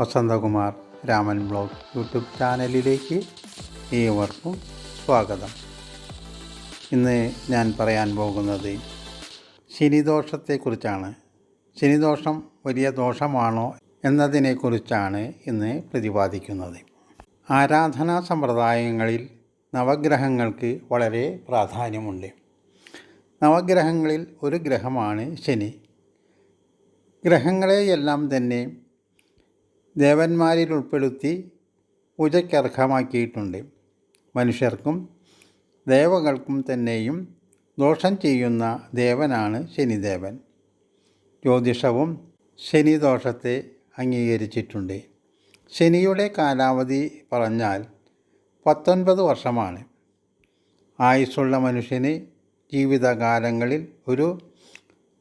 Vasanthakumar Raman blog YouTube ചാനലിലേക്ക് ഏവർക്കും സ്വാഗതം. ഇന്ന് ഞാൻ പറയാൻ പോകുന്നത് ശനിദോഷത്തെക്കുറിച്ചാണ്. ശനിദോഷം വലിയ ദോഷമാണോ എന്നതിനെക്കുറിച്ചാണ് ഇന്ന് പ്രതിപാദിക്കുന്നത്. ആരാധനാ സമ്പ്രദായങ്ങളിൽ നവഗ്രഹങ്ങൾക്ക് വളരെ പ്രാധാന്യമുണ്ട്. നവഗ്രഹങ്ങളിൽ ഒരു ഗ്രഹമാണ് ശനി. ഗ്രഹങ്ങളെയെല്ലാം തന്നെ ദേവന്മാരിൽ ഉൾപ്പെടുത്തി പൂജയ്ക്കർഹമാക്കിയിട്ടുണ്ട് മനുഷ്യർക്കും ദേവകൾക്കും തന്നെയും ദോഷം ചെയ്യുന്ന ദേവനാണ് ശനിദേവൻ. ജ്യോതിഷവും ശനിദോഷത്തെ അംഗീകരിച്ചിട്ടുണ്ട്. ശനിയുടെ കാലാവധി പറഞ്ഞാൽ പത്തൊൻപത് വർഷമാണ്. ആയുസ്സുള്ള മനുഷ്യന് ജീവിതകാലങ്ങളിൽ ഒരു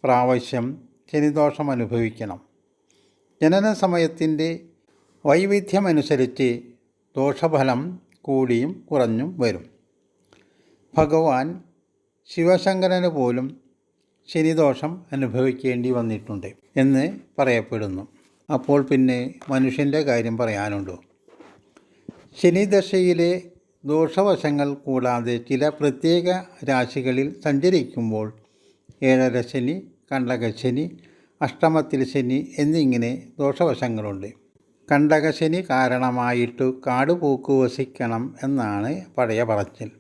പ്രാവശ്യം ശനിദോഷം അനുഭവിക്കണം. ജനന സമയത്തിന്റെ വൈവിധ്യമനുസരിച്ച് ദോഷഫലം കൂടിയും കുറഞ്ഞും വരും. ഭഗവാൻ ശിവശങ്കരന് പോലും ശനിദോഷം അനുഭവിക്കേണ്ടി വന്നിട്ടുണ്ട് എന്ന് പറയപ്പെടുന്നു. അപ്പോൾ പിന്നെ മനുഷ്യന്റെ കാര്യം പറയാനുണ്ടോ? ശനിദശയിലെ ദോഷവശങ്ങൾ കൂടാതെ ചില പ്രത്യേക രാശികളിൽ സഞ്ചരിക്കുമ്പോൾ ഏഴര ശനി കണ്ടകശനി അഷ്ടമത്തിൽ ശനി എന്നിങ്ങനെ ദോഷവശങ്ങളുണ്ട്. കണ്ടകശനി കാരണമായിട്ടു കാട് പൂക്ക് വസിക്കണം എന്നാണ് പഴയ പറച്ചിൽ.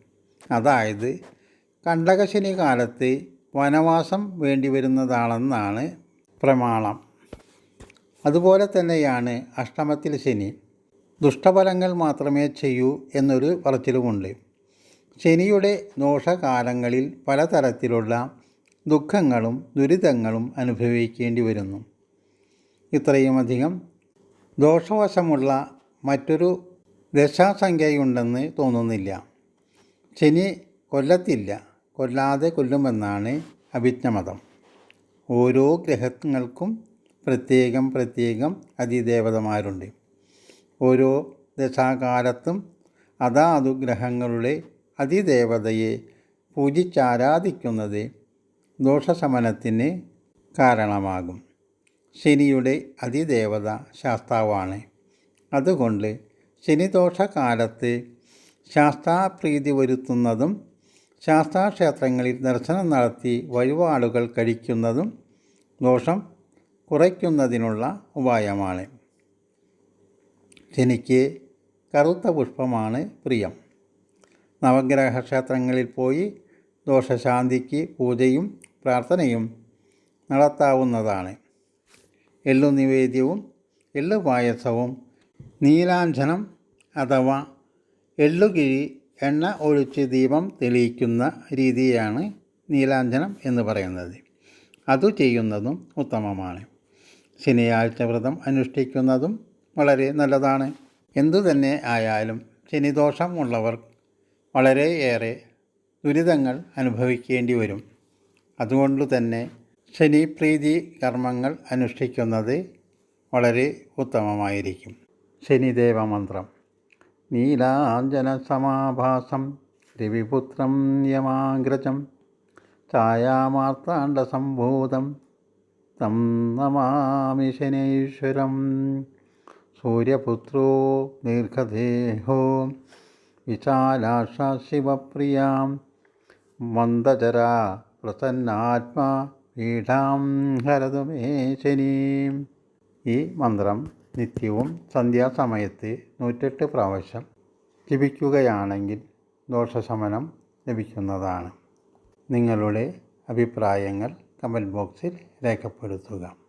അതായത് കണ്ടകശനി കാലത്ത് വനവാസം വേണ്ടി വരുന്നതാണെന്നാണ് പ്രമാണം. അതുപോലെ തന്നെയാണ് അഷ്ടമത്തിൽ ശനി. ദുഷ്ടഫലങ്ങൾ മാത്രമേ ചെയ്യൂ എന്നൊരു പറച്ചിലുമുണ്ട്. ശനിയുടെ ദോഷകാലങ്ങളിൽ പലതരത്തിലുള്ള ദുഃഖങ്ങളും ദുരിതങ്ങളും അനുഭവിക്കേണ്ടി വരുന്നു. ഇത്രയുമധികം. ദോഷവശമുള്ള മറ്റൊരു ദശാസംഖ്യയുണ്ടെന്ന് തോന്നുന്നില്ല. ശനി കൊല്ലത്തില്ല. കൊല്ലാതെ കൊല്ലുമെന്നാണ് അഭിജ്ഞമതം. ഓരോ ഗ്രഹങ്ങൾക്കും പ്രത്യേകം പ്രത്യേകം അതിദേവതമാരുണ്ട്. ഓരോ ദശാകാലത്തും അതാതു ഗ്രഹങ്ങളുടെ അതിദേവതയെ പൂജിച്ചാരാധിക്കുന്നത് ദോഷശമനത്തിന് കാരണമാകും. ശനിയുടെ അതിദേവത ശാസ്താവാണ്. അതുകൊണ്ട് ശനിദോഷകാലത്ത് ശാസ്താപ്രീതി വരുത്തുന്നതും ശാസ്താക്ഷേത്രങ്ങളിൽ ദർശനം നടത്തി വഴിപാടുകൾ കഴിക്കുന്നതും ദോഷം കുറയ്ക്കുന്നതിനുള്ള ഉപായമാണ്. ശനിക്ക് കറുത്ത പുഷ്പമാണ് പ്രിയം. നവഗ്രഹ ക്ഷേത്രങ്ങളിൽ പോയി ദോഷശാന്തിക്ക് പൂജയും പ്രാർത്ഥനയും നടത്താവുന്നതാണ്. എള്ളു നിവേദ്യവും എള്ളു പായസവും നീലാഞ്ജനം അഥവാ എള്ളുകിഴി എണ്ണ ഒഴിച്ച് ദീപം തെളിയിക്കുന്ന രീതിയാണ് നീലാഞ്ജനം എന്ന് പറയുന്നത്. അതു ചെയ്യുന്നതും ഉത്തമമാണ്. ശനിയാഴ്ച വ്രതം അനുഷ്ഠിക്കുന്നതും വളരെ നല്ലതാണ്. എന്തു തന്നെ ആയാലും ശനിദോഷം ഉള്ളവർ വളരെയേറെ ദുരിതങ്ങൾ അനുഭവിക്കേണ്ടി വരും. അതുകൊണ്ട് തന്നെ ശനിപ്രീതി കർമ്മങ്ങൾ അനുഷ്ഠിക്കുന്നത് വളരെ ഉത്തമമായിരിക്കും. ശനിദേവ മന്ത്രം. നീലാഞ്ജന സമാഭാസം രവിപുത്രം യമാഗ്രജം ഛായാമാർത്താണ്ഡസംഭൂതം തം നമാമി ശനീശ്വരം സൂര്യപുത്രോ ദീർഘദേഹോ വിശാലാക്ഷ ശിവപ്രിയാം മന്ദചരാ പ്രസന്നാത്മാ പീഠാം ഹരതു മേ ഈ മന്ത്രം നിത്യവും സന്ധ്യാസമയത്ത് നൂറ്റെട്ട് പ്രാവശ്യം ജപിക്കുകയാണെങ്കിൽ ദോഷശമനം ലഭിക്കുന്നതാണ്. നിങ്ങളുടെ അഭിപ്രായങ്ങൾ കമന്റ് ബോക്സിൽ രേഖപ്പെടുത്തുക.